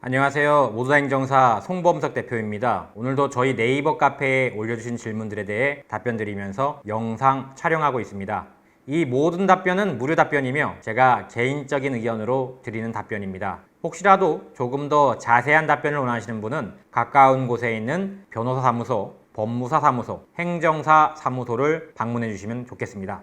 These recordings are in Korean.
안녕하세요. 모두다행정사 송범석 대표입니다. 오늘도 저희 네이버 카페에 올려주신 질문들에 대해 답변 드리면서 영상 촬영하고 있습니다. 이 모든 답변은 무료 답변이며 제가 개인적인 의견으로 드리는 답변입니다. 혹시라도 조금 더 자세한 답변을 원하시는 분은 가까운 곳에 있는 변호사 사무소, 법무사 사무소, 행정사 사무소를 방문해 주시면 좋겠습니다.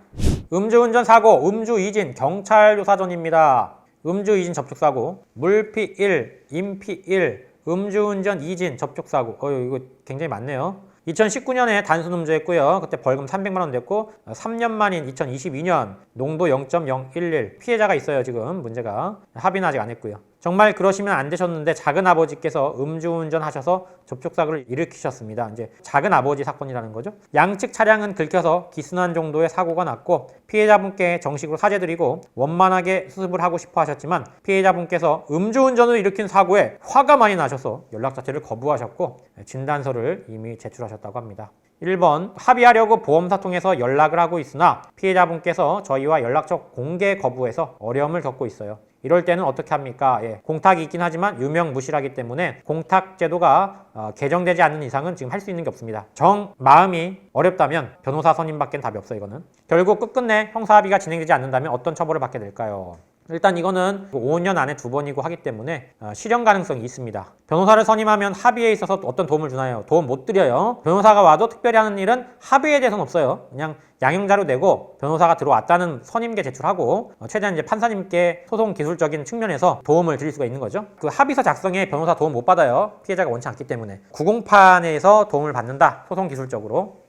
음주운전 사고, 음주 이진 경찰 조사 전입니다. 음주 이진 접촉 사고, 물피 1, 인피 1, 음주운전 이진 접촉 사고. 어 이거 굉장히 많네요. 2019년에 단순 음주했고요. 그때 벌금 300만 원 냈고 3년 만인 2022년 농도 0.011 피해자가 있어요. 지금 문제가 합의는 아직 안 했고요. 정말 그러시면 안 되셨는데 작은 아버지께서 음주운전 하셔서 접촉 사고를 일으키셨습니다. 이제 작은 아버지 사건이라는 거죠. 양측 차량은 긁혀서 기순한 정도의 사고가 났고 피해자분께 정식으로 사죄드리고 원만하게 수습을 하고 싶어 하셨지만 피해자분께서 음주운전을 일으킨 사고에 화가 많이 나셔서 연락 자체를 거부하셨고 진단서를 이미 제출하셨다고 합니다. 1번 합의하려고 보험사 통해서 연락을 하고 있으나 피해자분께서 저희와 연락처 공개 거부해서 어려움을 겪고 있어요. 이럴 때는 어떻게 합니까? 예, 공탁이 있긴 하지만 유명무실하기 때문에 공탁 제도가 어, 개정되지 않는 이상은 지금 할 수 있는 게 없습니다. 정 마음이 어렵다면 변호사 선임밖엔 답이 없어요. 이거는 결국 끝끝내 형사합의가 진행되지 않는다면 어떤 처벌을 받게 될까요? 일단 이거는 5년 안에 두 번이고 하기 때문에 어, 실현 가능성이 있습니다. 변호사를 선임하면 합의에 있어서 어떤 도움을 주나요? 도움 못 드려요. 변호사가 와도 특별히 하는 일은 합의에 대해서는 없어요. 그냥 양형자료 내고 변호사가 들어왔다는 선임계 제출하고 어, 최대한 이제 판사님께 소송 기술적인 측면에서 도움을 드릴 수가 있는 거죠. 그 합의서 작성에 변호사 도움 못 받아요. 피해자가 원치 않기 때문에 구공판에서 도움을 받는다. 소송 기술적으로.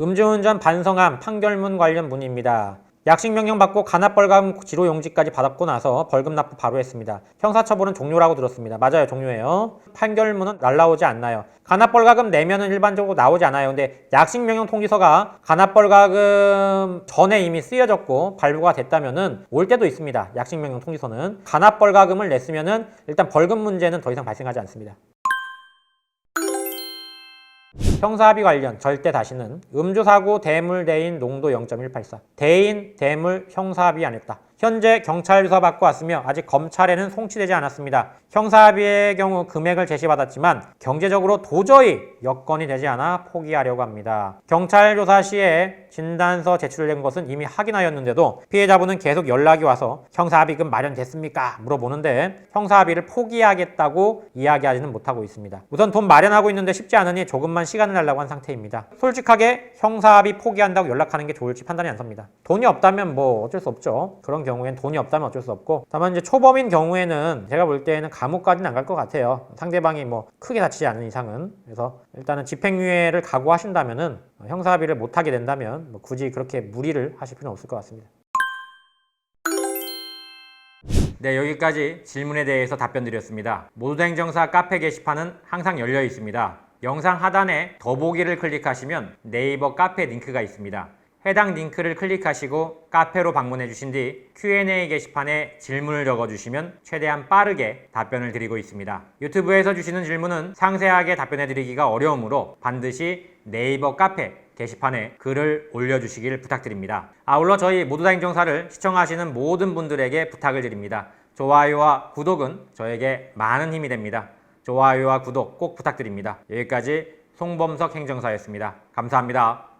음주운전 반성함 판결문 관련 문의입니다. 약식 명령 받고 간합벌금 지로 용지까지 받았고 나서 벌금 납부 바로 했습니다. 형사처벌은 종료라고 들었습니다. 맞아요, 종료예요. 판결문은 날라오지 않나요? 간합벌가금 내면은 일반적으로 나오지 않아요. 근데 약식 명령 통지서가 간합벌가금 전에 이미 쓰여졌고 발부가 됐다면은 올 때도 있습니다. 약식 명령 통지서는 간합벌가금을 냈으면은 일단 벌금 문제는 더 이상 발생하지 않습니다. 형사합의 관련 절대 다시는 음주사고 대물 대인 농도 0.184 대인 대물 형사합의 안 했다. 현재 경찰 조사 받고 왔으며 아직 검찰에는 송치되지 않았습니다. 형사합의의 경우 금액을 제시받았지만 경제적으로 도저히 여건이 되지 않아 포기하려고 합니다. 경찰 조사 시에 진단서 제출된 것은 이미 확인하였는데도 피해자분은 계속 연락이 와서 형사합의금 마련됐습니까? 물어보는데 형사합의를 포기하겠다고 이야기하지는 못하고 있습니다. 우선 돈 마련하고 있는데 쉽지 않으니 조금만 시간을 달라고 한 상태입니다. 솔직하게 형사합의 포기한다고 연락하는 게 좋을지 판단이 안 섭니다. 돈이 없다면 뭐 어쩔 수 없죠. 그런 경우 엔 돈이 없다면 어쩔 수 없고 다만 이제 초범인 경우에는 제가 볼 때는 감옥까지는 안 갈 것 같아요. 상대방이 뭐 크게 다치지 않은 이상은 그래서 일단은 집행유예를 각오하신다면은 형사합의를 못 하게 된다면 뭐 굳이 그렇게 무리를 하실 필요는 없을 것 같습니다. 네, 여기까지 질문에 대해서 답변 드렸습니다. 모두 행정사 카페 게시판은 항상 열려 있습니다. 영상 하단에 더보기를 클릭하시면 네이버 카페 링크가 있습니다. 해당 링크를 클릭하시고 카페로 방문해 주신 뒤 Q&A 게시판에 질문을 적어 주시면 최대한 빠르게 답변을 드리고 있습니다. 유튜브에서 주시는 질문은 상세하게 답변해 드리기가 어려우므로 반드시 네이버 카페 게시판에 글을 올려주시길 부탁드립니다. 아울러 저희 모두 다 행정사를 시청하시는 모든 분들에게 부탁을 드립니다. 좋아요와 구독은 저에게 많은 힘이 됩니다. 좋아요와 구독 꼭 부탁드립니다. 여기까지 송범석 행정사였습니다. 감사합니다.